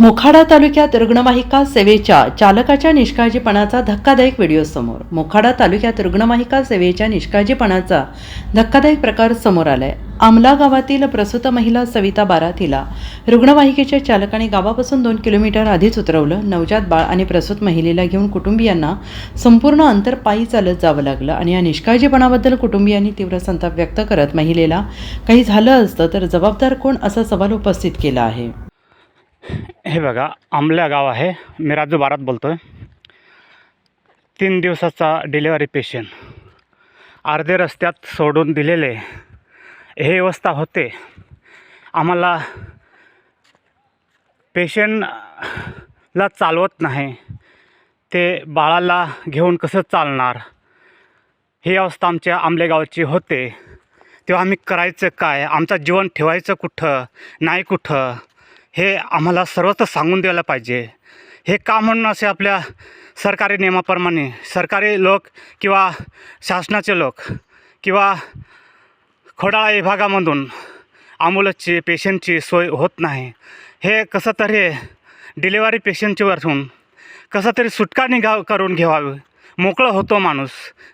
मोखाडा तालुक्यात रुग्णवाहिका सेवेच्या चालकाच्या निष्काळजीपणाचा धक्कादायक व्हिडिओ समोर. मोखाडा तालुक्यात रुग्णवाहिका सेवेच्या निष्काळजीपणाचा धक्कादायक प्रकार समोर आलाय. आमला गावातील प्रसूत महिला सविता बारातीला रुग्णवाहिकेच्या चालकाने गावापासून दोन किलोमीटर आधीच उतरवलं. नवजात बाळ आणि प्रसूत महिलेला घेऊन कुटुंबियांना संपूर्ण अंतर पायी चालत जावं लागलं आणि या निष्काळजीपणाबद्दल कुटुंबियांनी तीव्र संताप व्यक्त करत महिलेला काही झालं असतं तर जबाबदार कोण असा सवाल उपस्थित केला आहे? हे बघा आमल्या गाव आहे. मी राजू बारात बोलतो आहे तीन दिवसाचा डिलेवरी पेशंट अर्धे रस्त्यात सोडून दिलेले. हे व्यवस्था होते. आम्हाला पेशंटला चालवत नाही. ते बाळाला घेऊन कसं चालणार? ही अवस्था आमच्या आंबलेगावची होते. तेव्हा आम्ही करायचं काय? आमचं जीवन ठेवायचं कुठं? नाही कुठं? हे आम्हाला सर्वत्र सांगून द्यायला पाहिजे. हे का म्हणून असे आपल्या सरकारी नियमाप्रमाणे सरकारी लोक किंवा शासनाचे लोक किंवा खोडाळा विभागामधून ॲम्ब्युलन्सची पेशंटची सोय होत नाही. हे कसं तरी डिलेवरी पेशंटची वरून कसं तरी सुटका निघा करून घ्यावी. मोकळं होतो माणूस.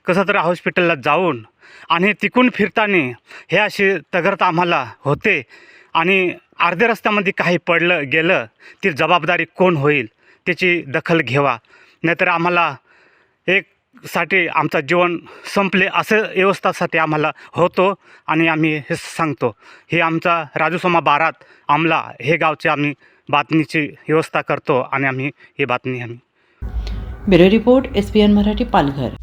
कसं तरी हॉस्पिटलला जाऊन आणि तिकून फिरताना हे अशी तगरत आम्हाला होते. आणि अर्ध्या रस्त्यामध्ये काही पडलं गेलं ती जबाबदारी कोण होईल त्याची दखल घ्यावा नाहीतर आम्हाला एक साठी आमचं जीवन संपले असं व्यवस्थासाठी आम्हाला होतो आणि आम्ही हे सांगतो. हे आमचा राजूसोमा बारात आमला हे गावचे आम्ही बातमीची व्यवस्था करतो आणि आम्ही ही बातमी आम्ही bureau report S P N Marathi Palghar.